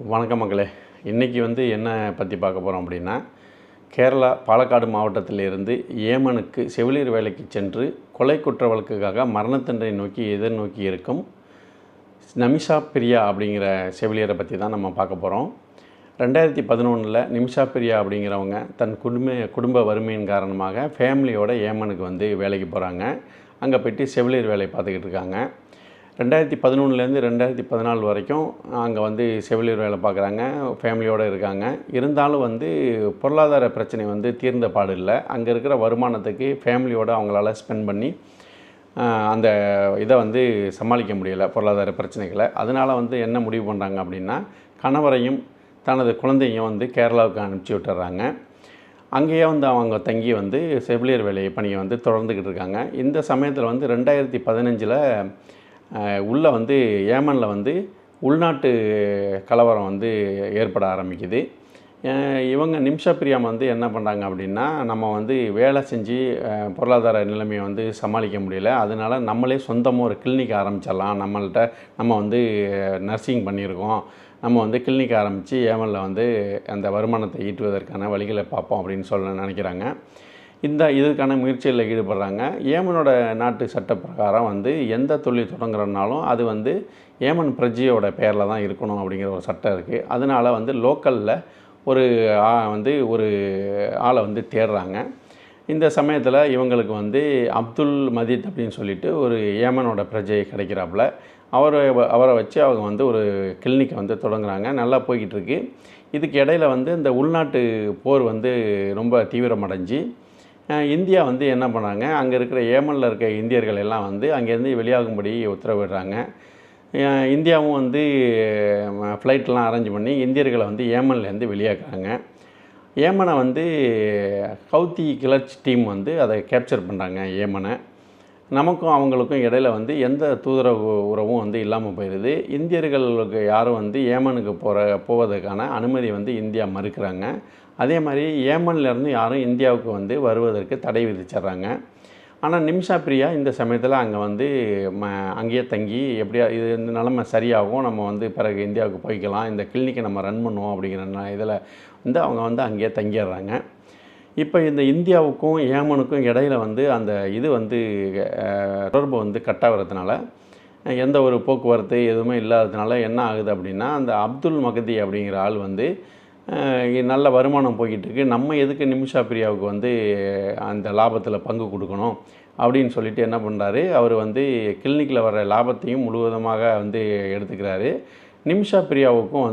வணக்கம் மக்களே. இன்றைக்கி வந்து என்ன பற்றி பார்க்க போகிறோம் அப்படின்னா கேரளா பாலக்காடு மாவட்டத்திலிருந்து ஏமனுக்கு செவிலியர் வேலைக்கு சென்று கொலை குற்ற வழக்குக்காக மரணத்தண்டனை நோக்கி எதிர்நோக்கி இருக்கும் நமிஷா பிரியா அப்படிங்கிற செவிலியரை பற்றி தான் நம்ம பார்க்க போகிறோம் ரெண்டாயிரத்தி பதினொன்றில் நிமிஷா பிரியா அப்படிங்கிறவங்க தன் குடும்ப குடும்ப வறுமையின் காரணமாக ஃபேமிலியோட ஏமனுக்கு வந்து வேலைக்கு போகிறாங்க அங்கே போயிட்டு செவிலியர் வேலை பார்த்துக்கிட்டு இருக்காங்க. ரெண்டாயிரத்தி பதினொன்றுலேருந்து ரெண்டாயிரத்தி பதினாலு வரைக்கும் அங்கே வந்து செவிலியர் வேலை பார்க்குறாங்க ஃபேமிலியோடு இருக்காங்க. இருந்தாலும் வந்து பொருளாதார பிரச்சனை வந்து தீர்ந்த பாடு இல்லை. அங்கே இருக்கிற வருமானத்துக்கு ஃபேமிலியோடு அவங்களால ஸ்பெண்ட் பண்ணி அந்த இதை வந்து சமாளிக்க முடியலை பொருளாதார பிரச்சனைகளை. அதனால் வந்து என்ன முடிவு பண்ணுறாங்க அப்படின்னா கணவரையும் தனது குழந்தையும் வந்து கேரளாவுக்கு அனுப்பிச்சி விட்டுறாங்க. அங்கேயே வந்து அவங்க தங்கி வந்து செவிலியர் வேலை பணியை வந்து தொடர்ந்துக்கிட்டு இருக்காங்க. இந்த சமயத்தில் வந்து ரெண்டாயிரத்தி பதினஞ்சில் உள்ளே வந்து ஏமனில் வந்து உள்நாட்டு கலவரம் வந்து ஏற்பட ஆரம்பிக்குது. இவங்க நிமிஷா பிரியாம் வந்து என்ன பண்ணுறாங்க அப்படின்னா நம்ம வந்து வேலை செஞ்சு பொருளாதார நிலைமையை வந்து சமாளிக்க முடியல. அதனால் நம்மளே சொந்தமாக ஒரு கிளினிக் ஆரம்பிச்சிடலாம். நம்மள்கிட்ட நம்ம வந்து நர்சிங் பண்ணியிருக்கோம். நம்ம வந்து கிளினிக் ஆரம்பித்து ஏமனில் வந்து அந்த வருமானத்தை ஈட்டுவதற்கான வழிகளை பார்ப்போம் அப்படின்னு சொல்ல நினைக்கிறாங்க. இந்த இதுக்கான முயற்சியில் ஈடுபடுறாங்க. ஏமனோட நாட்டு சட்ட பிரகாரம் வந்து எந்த தொழில் தொடங்குறதுனாலும் அது வந்து ஏமன் பிரஜையோட பேரில் தான் இருக்கணும் அப்படிங்கிற ஒரு சட்டம் இருக்குது அதனால் வந்து லோக்கலில் ஒரு ஆ- வந்து ஒரு ஆளை வந்து தேடுறாங்க. இந்த சமயத்தில் இவங்களுக்கு வந்து அப்துல் மதீத் அப்படின்னு சொல்லிட்டு ஒரு ஏமனோட பிரஜை கிடைக்கிறாப்புல. அவரை அவரை வச்சு அவங்க வந்து ஒரு கிளினிக்கை வந்து தொடங்குறாங்க. நல்லா போய்கிட்டு இருக்கு. இதுக்கு இடையில வந்து இந்த உள்நாட்டு போர் வந்து ரொம்ப தீவிரமடைஞ்சு இந்தியா வந்து என்ன பண்ணாங்க? அங்கே இருக்கிற ஏமனில் இருக்க இந்தியர்கள் எல்லாம் வந்து அங்கேருந்து வெளியாகும்படி உத்தரவிடுறாங்க. இந்தியாவும் வந்து ஃப்ளைட்லாம் அரேஞ்ச் பண்ணி இந்தியர்களை வந்து ஏமன்லேருந்து வெளியாக்குறாங்க ஏமனை வந்து ஹவுத்தி கிளர்ச்சி டீம் வந்து அதை கேப்சர் பண்ணுறாங்க ஏமனை. நமக்கும் அவங்களுக்கும் இடையில வந்து எந்த தூதரவு உறவும் வந்து இல்லாமல் போயிடுது இந்தியர்களுக்கு யாரும் வந்து ஏமனுக்கு போகிற போவதற்கான அனுமதி வந்து இந்தியா மறுக்கிறாங்க. அதே மாதிரி ஏமன்லேருந்து யாரும் இந்தியாவுக்கு வந்து வருவதற்கு தடை விதிச்சிட்றாங்க. ஆனால் நிமிஷா பிரியா இந்த சமயத்தில் அங்கே வந்து ம அங்கேயே தங்கி எப்படியா இது இந்த நிலமை சரியாகும். நம்ம வந்து பிறகு இந்தியாவுக்கு போய்க்கலாம். இந்த கிளினிக்கை நம்ம ரன் பண்ணுவோம் அப்படிங்கிற இதில் வந்து அவங்க வந்து அங்கேயே தங்கிடுறாங்க. இப்போ இந்த இந்தியாவுக்கும் ஏமனுக்கும் இடையில வந்து அந்த இது வந்து தொடர்பு வந்து கட்டாகிறதுனால எந்த ஒரு போக்குவரத்து எதுவுமே இல்லாததுனால என்ன ஆகுது அப்படின்னா அந்த அப்துல் மகதி அப்படிங்கிற ஆள் வந்து நல்ல வருமானம் போய்கிட்டு இருக்குது நம்ம எதுக்கு நிமிஷா பிரியாவுக்கு வந்து அந்த லாபத்தில் பங்கு கொடுக்கணும் அப்படின்னு சொல்லிட்டு என்ன பண்ணுறாரு அவர் வந்து கிளினிக்கில் வர லாபத்தையும் முழுவதுமாக வந்து எடுத்துக்கிறாரு. நிமிஷா பிரியாவுக்கும் வந்து